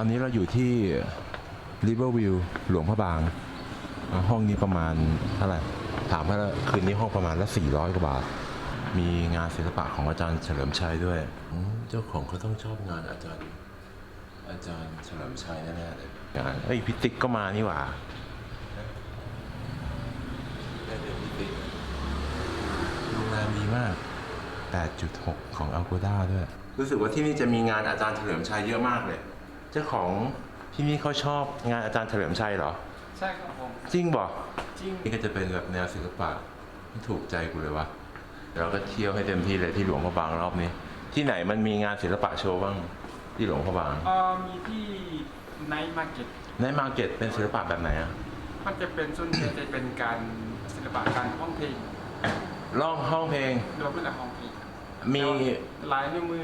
อนนี้เราอยู่ที่ Riverview หลวงพระบางอ่าห้องนี้ประมาณเท่าไหร่ถามว่าคืนนี้ห้องประมาณละ400 กว่าบาท มีงานศิลปะของอาจารย์เฉลิมชัยด้วยอืมเจ้าของเขาต้องชอบงานอาจารย์ อาจารย์เฉลิมชัยแน่ๆเลยงานเอ้ยพิติกก็มานี่หว่าได้เดือนพิติกโรงแรมดีมาก 8.6 ของ Agoda ด้วย รู้สึกว่าที่นี่จะมีงานอาจารย์เฉลิมชัยเยอะมากเลย เจ้าของที่นี่เขาชอบงานอาจารย์เฉลิมชัยเหรอ ใช่ครับผม จริงบ่จริง นี่ก็จะเป็นแบบแนวศิลปะที่ถูกใจกูเลยวะเราก็เที่ยวให้เต็มที่เลยที่หลวงพระบางรอบนี้ ที่ไหนมันมีงานศิลปะโชว์บ้างที่หลวงพระบางเอ่อมีที่ไนท์มาร์เก็ตในมาร์เก็ตเป็นศิลปะแบบไหนอะมันจะเป็นส่วนใหญ่จะเป็นการศิลปะการห้องเพลงร้องห้องเพลงรวมเป็นห้องเพลงมี ลายนิ้วมือ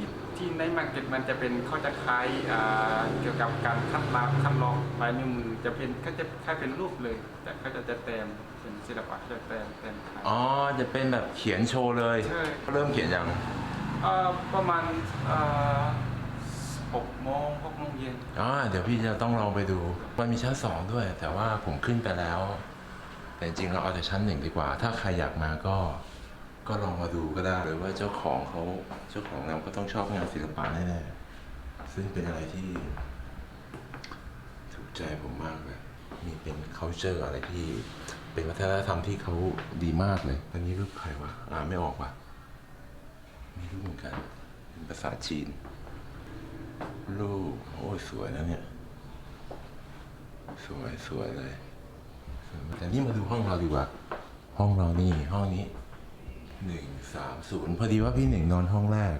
ที่ที่ไนท์มาร์เก็ตมันจะเป็นเขาจะคล้ายอ่าเกี่ยวกับการคัดลายคัดลอกลายนิ้วมือจะเป็นเขาจะคล้ายเป็นรูปเลย แต่เขาจะจะแต้มเป็นศิลปะเขาจะแต้มแต้มขายอ๋อจะเป็นแบบเขียนโชว์เลยใช่เริ่มเขียนยังเอ่อประมาณเอ่อหกโมงหกโมงเย็นอ๋อเดี๋ยวพี่จะต้องลองไปดูมันมีชั้นสองด้วย แต่ว่าผมขึ้นไปแล้ว แต่จริงๆเราเอาแต่ชั้นหนึ่งดีกว่า ถ้าใครอยากมาก็ ก็ลองมาดูก็ได้หรือว่าเจ้าของเขาเจ้าของงานก็ต้องชอบงานศิลปะแน่ๆซึ่งเป็นอะไรที่ ถูกใจผมมากเลยมีเป็น culture อะไรที่ เป็นวัฒนธรรมที่เขาดีมากเลยอันนี้รูปใครวะอ่านไม่ออกว่ะมีรูปเหมือนกันเป็นภาษาจีน รูปโอ้ยสวยนะเนี่ยสวยสวยเลยแต่นี่มาดูห้องเราดีกว่า ห้องเรานี่ห้องนี้ หนึ่งสามศูนย์พอดีว่าพี่หนึ่งนอนห้องแรก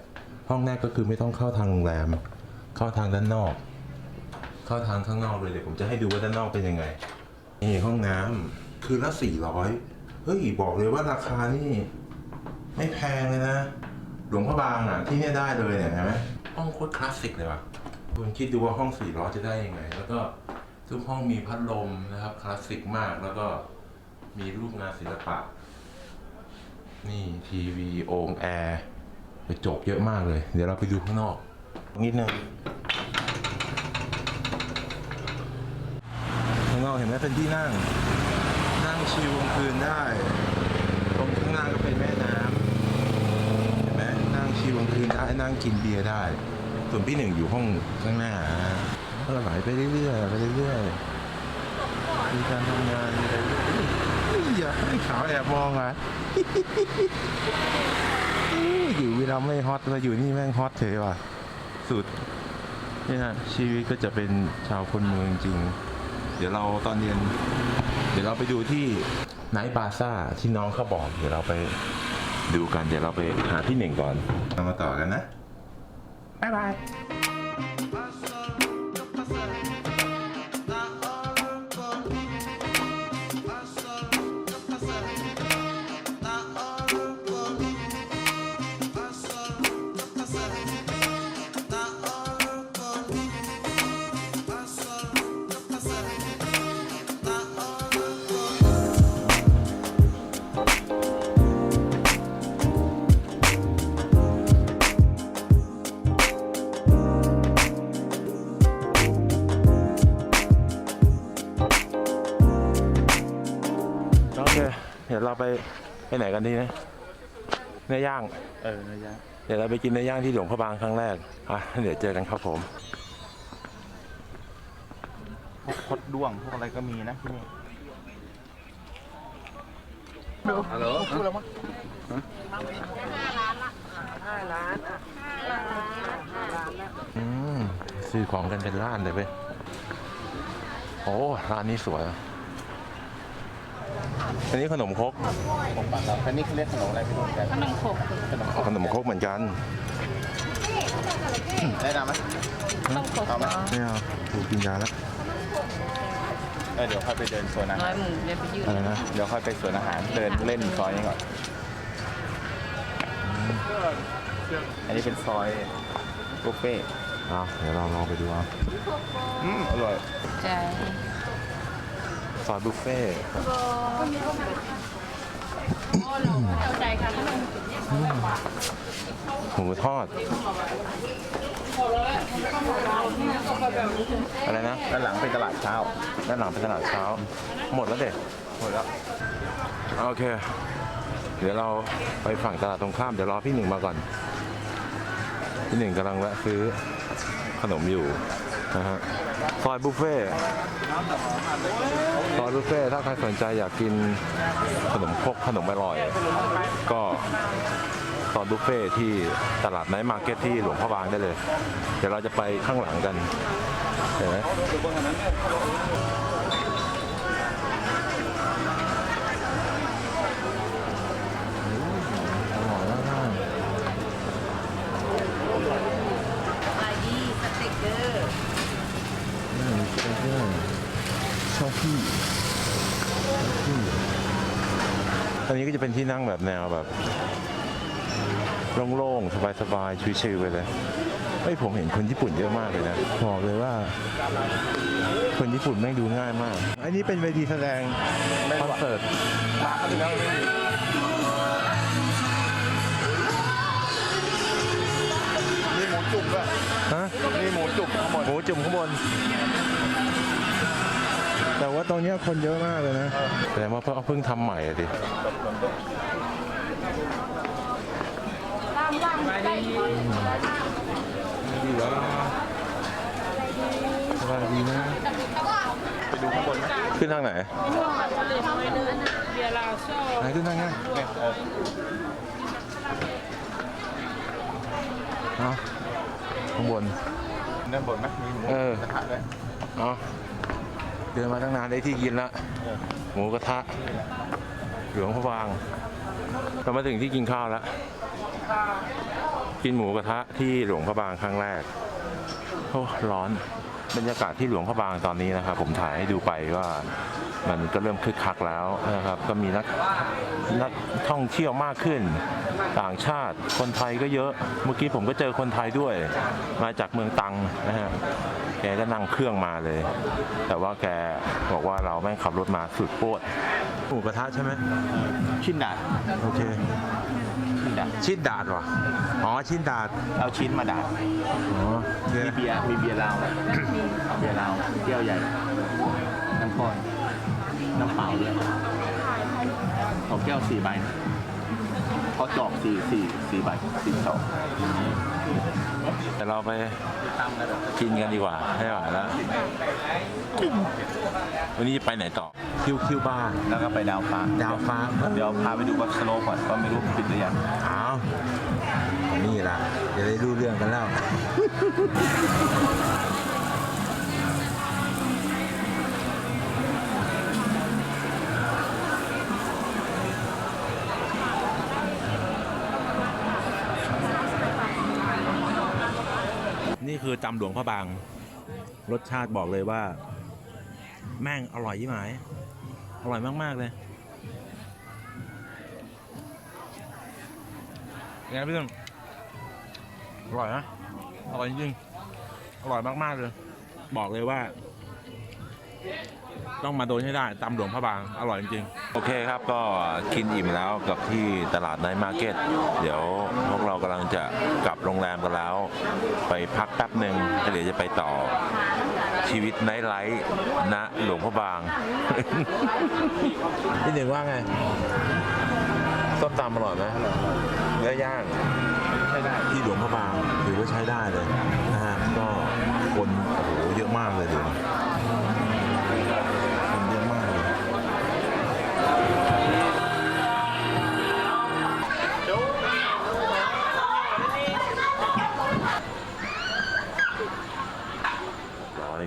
ห้องแรกก็คือไม่ต้องเข้าทางโรงแรม เข้าทางด้านนอก เข้าทางข้างนอกเลยเดี๋ยวผมจะให้ดูว่าด้านนอกเป็นยังไงนี่ห้องน้ำคือละสี่ร้อยเฮ้ยบอกเลยว่าราคานี่ ไม่แพงเลยนะหลวงพระบางอะที่เนี่ยได้เลยเนี่ยเห็นไหมห้องโคตรคลาสสิกเลยว่ะคุณคิดดูว่าห้องสี่ร้อยจะได้ยังไง แล้วก็ทุกห้องมีพัดลมนะครับคลาสสิกมากแล้วก็มีรูปงานศิลปะ นี่ทีวีโองแอร์กระจกเยอะมากเลย เดี๋ยวเราไปดูข้างนอกนิดนึงข้างนอกเห็นไหมเป็นที่นั่ง นั่งชิลกลางคืนได้ตรงข้างล่าก็เป็นแม่น้ำเห็นไหมนั่งชิลกลางคืนได้นั่งกินเบียร์ได้ ส่วนพี่หนึ่งอยู่ห้องข้างหน้านะก็ไหลไปเรื่อยๆไปเรื่อยๆมีการทำงานอะไร อย่าให้ขาวแอบมองอะอยู่เวลาไม่ฮอตมาอยู่นี่แม่งฮอตเฉยว่ะ สุดเนี่ยชีวิตก็จะเป็นชาวคนเมืองจริง เดี๋ยวเราตอนเย็น เดี๋ยวเราไปดูที่ไนท์บาซ่าที่น้องเขาบอก เดี๋ยวเราไปดูกัน เดี๋ยวเราไปหาพี่หนึ่งก่อนเรามาต่อกันนะ บ๊ายบาย เดี๋ยวเราไปไปไหนกันดีนะเนื้อย่าง เออระยะเดี๋ยวเราไปกินเนื้อย่างที่หลวงพระบางครั้งแรกอะเดี๋ยวเจอกันครับผมพวกคดด้วงพวกอะไรก็มีนะที่นี่ฮัลโหลพูดแล้วมั้งอืมซื้อของกันเป็นล้านเลยเว้ยโอ้ร้านนี้สวยอั นนี้ขนมครกผมปังครับอันนี้เขาเรียกขนมอะไรไม่รู้เหมือนกันขนมขบขนมครกขนมครกเหมือนกันแนะนำไหมต้องขบเอาไหมไม่เอาถูกกินยาแล้วเออเดี๋ยวค่อยไปเดินโซนอาน้หาอรยหมูเดี๋ยวไปยืนอะไรนะเดี๋ยวค่อยไปสวนอาหารเดินเล่นซอยนี้ก่อน อันนี้เป็นซอยบุฟเฟ่ต์เอาเดี๋ยวเราลองไปดูเอาอืมอร่อยใช่ ซอยบุฟเฟ่ต์เข้าใจค่ะขนมหมูทอด อะไรนะ ด้านหลังเป็นตลาดเช้า ด้านหลังเป็นตลาดเช้า หมดแล้วเด็กหมดแล้ว โอเค เดี๋ยวเราไปฝั่งตลาดตรงข้าม เดี๋ยวรอพี่หนึ่งมาก่อน พี่หนึ่งกำลังแวะซื้อขนมอยู่นะฮะ ซอยบุฟเฟ่ซอยบุฟเฟ่ถ้าใครสนใจอยากกินขนมครกขนมอร่อย ก็ซอยบุฟเฟ่ที่ตลาดไนท์มาร์เก็ตที่หลวงพระบางได้เลย เดี๋ยวเราจะไปข้างหลังกันเห็นไหม ไอดีสเต็กเกอร์ ชอบพี่อันนี้ก็จะเป็นที่นั่งแบบแนวแบบโล่งๆ สบายๆ ชิวๆไปเลยเฮ้ยผมเห็นคนญี่ปุ่นเยอะมากเลยนะบอกเลยว่า คนญี่ปุ่นแม่งดูง่ายมาก อันนี้เป็นเวทีแสดงคอนเสิร์ตมาเขาดูแล้วมีหมูจุ่มด้วยฮะมีหมู จุ่มข้างบนหมูจุ่มข้างบน แต่ว่าตรงเนี้ยคนเยอะมากเลยนะแสดงว่าเพิ่งเพิ่งทำใหม่อะดิดีวะสบายดีนะ ไปดูข้างบนไหมขึ้นทางไหนไหนขึ้นทางไงเอาข้างบน ด้านบนไหมมีหมูเออ กระทะด้วยเอาเดินมาตั้งนานได้ที่กินละหมูกระทะหลวงพระบางเรามาถึงที่กินข้าวแล้วกินหมูกระทะที่หลวงพระบางครั้งแรกโอ้ร้อน บรรยากาศที่หลวงพระบางตอนนี้นะครับ ผมถ่ายให้ดูไปว่ามันก็เริ่มคึกคักแล้วนะครับ ก็มีนักนักท่องเที่ยวมากขึ้น ต่างชาติคนไทยก็เยอะเมื่อกี้ผมก็เจอคนไทยด้วย มาจากเมืองตังนะฮะแกก็นั่งเครื่องมาเลย แต่ว่าแกบอกว่าเราแม่งขับรถมาสุดโปด หมูกระทะใช่ไหมชิ้นดาดโอเค ชิ้นดาดชิ้นดาดวะอ๋อชิ้นดาดเอาชิ้นมาดาดอ๋อโอเคมีเบียร์มีเบียร์ลาวเบียร์ลาวแก้วใหญ่น้ำพอยน้ำเปล่าด้วยเอาแก้วสี่ใบนะ เขาจอกสี่สี่สี่ใบสี่สองแต่เราไปตามกันแบบกินกันดีกว่าให้หวานแล้ว วันนี้จะไปไหนต่อ คิวคิวบาร์แล้วก็ไปดาวฟ้า ดาวฟ้าเดี๋ยวพาไปดูวัดสโลก่อนว่าไม่รู้ปิดหรือยังอ้าวนี่ล่ะจะได้รู้เรื่องกันแล้ว คือจำหลวงพระบาง รสชาติบอกเลยว่า แม่งอร่อยยี่หมาย อร่อยมาก ๆ เลยไงพี่ตึงอร่อยนะอร่อยจริงๆอร่อยมาก ๆ เลย บอกเลยว่า ต้องมาโดนให้ได้ตำหลวงพระบางอร่อยจริงๆโอเคครับก็กินอิ่มแล้วกับที่ตลาดไนท์มาร์เก็ตเดี๋ยวพวกเรากำลังจะกลับโรงแรมกันแล้ว ไปพักแป๊บหนึ่งแล้วเดี๋ยวจะไปต่อชีวิตไนท์ไลท์ณหลวงพระบาง พี่หนึ่งว่าไงส้มตำอร่อยไหมเนื้อย่างใช่ได้ที่หลวงพระบางถือว่าใช้ได้เลยนะฮะก็คนโอ้โหเยอะมากเลยเดี๋ยว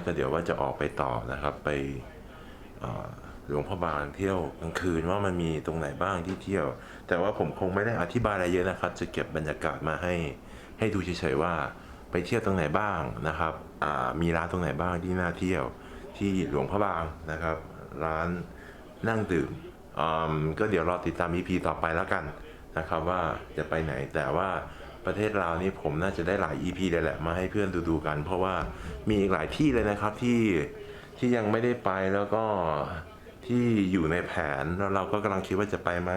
ก็เดี๋ยวว่าจะออกไปต่อนะครับ ไปหลวงพระบางเที่ยวกลางคืนว่ามันมีตรงไหนบ้างที่เที่ยว แต่ว่าผมคงไม่ได้อธิบายอะไรเยอะนะครับ จะเก็บบรรยากาศมาให้ให้ดูเฉยๆว่าไปเที่ยวตรงไหนบ้างนะครับมีร้านตรงไหนบ้างที่น่าเที่ยวที่หลวงพระบางนะครับ ร้านนั่งดื่มอืมก็เดี๋ยวรอติดตาม EP ต่อไปแล้วกันนะครับ ว่าจะไปไหนแต่ว่า ประเทศลาวนี่ผมน่าจะได้หลาย EP เลยแหละมาให้เพื่อนดูดูกัน เพราะว่ามีอีกหลายที่เลยนะครับที่ที่ยังไม่ได้ไปแล้วก็ที่อยู่ในแผนแล้วเราก็กำลังคิดว่าจะไปไหม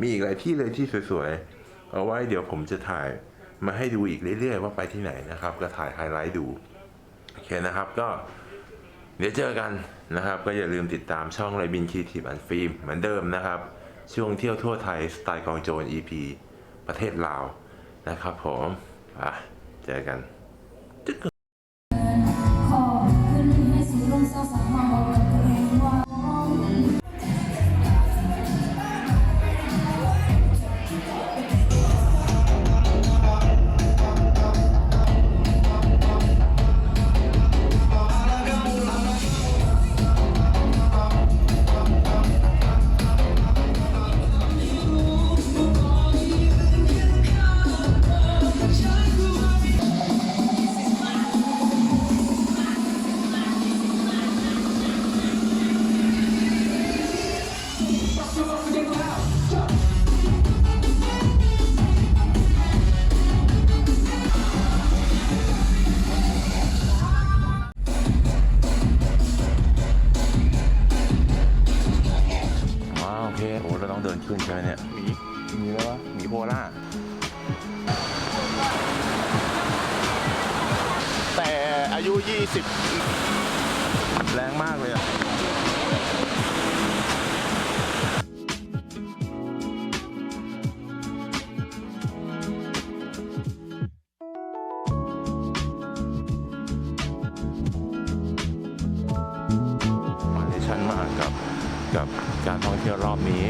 มีอีกหลายที่เลยที่สวยๆเอาไว้เดี๋ยวผมจะถ่ายมาให้ดูอีกเรื่อยๆว่าไปที่ไหนนะครับ ก็ถ่ายไฮไลท์ดูโอเคนะครับก็เดี๋ยวเจอกันนะครับ ก็อย่าลืมติดตามช่องไรบินคีทีฟอันฟิล์มเหมือนเดิมนะครับ ช่วงเที่ยวทั่วไทยสไตล์กองโจร EP ประเทศลาว นะครับผมอะเจอกัน ใช่ไหมเนี่ยหมีหมีแล้ววะหมีโพล่า แต่อายุ 20 แรงมากเลยอะมาเลชันมากกับกับการท่องเที่ยวรอบนี้